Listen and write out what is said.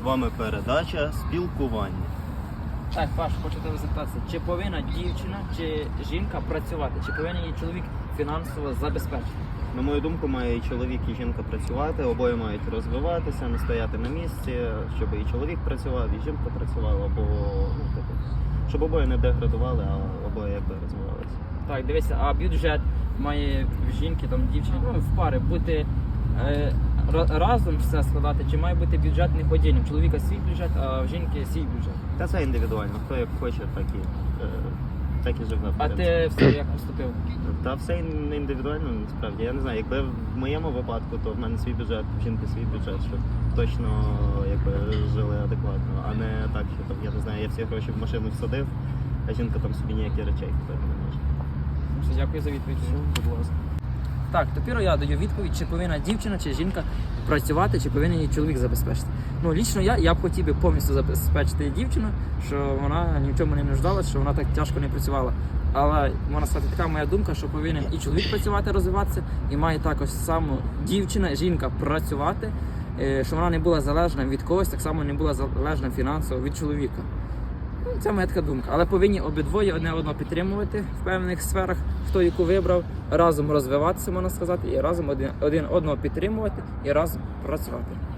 З вами передача спілкування. Так, Паш, хочу тебе запитатися, чи повинна дівчина чи жінка працювати, чи повинен її чоловік фінансово забезпечити? На мою думку, має і чоловік, і жінка працювати, обоє мають розвиватися, не стояти на місці, щоб і чоловік працював, і жінка працювала, бо ну, типу, щоб обоє не деградували, а обоє якби розвивалися. Так, дивися, а бюджет має в жінки, там дівчини, ну в пари бути е, разом все складати, чи має бути бюджет не подільним? Чоловіка свій бюджет, а в жінки свій бюджет. Та це індивідуально. Хто як хоче, так і, е, так і живе. А ти все як поступив? Та все ін- індивідуально насправді. Я не знаю, якби в моєму випадку, то в мене свій бюджет, в жінки свій бюджет, щоб точно якби жили адекватно, а не так, що там я не знаю, я всі гроші в машину всадив, а жінка там собі ніякі речей купити не може. Все, Дякую за відповідь. Будь ласка. Так, тепер я даю відповідь, чи повинна дівчина чи жінка працювати, чи повинен її чоловік забезпечити. Ну, лічно я, я б хотів би повністю забезпечити дівчину, що вона ні в чому не нуждалась, що вона так тяжко не працювала. Але можна сказати, така моя думка, що повинен і чоловік працювати, розвиватися, і має також само дівчина, жінка працювати, е, щоб вона не була залежна від когось, так само не була залежна фінансово від чоловіка. Ну, це моя така думка. Але повинні обидвоє одне одного підтримувати в певних сферах, хто яку вибрав, разом розвиватися, можна сказати, і разом один, один одного підтримувати і разом працювати.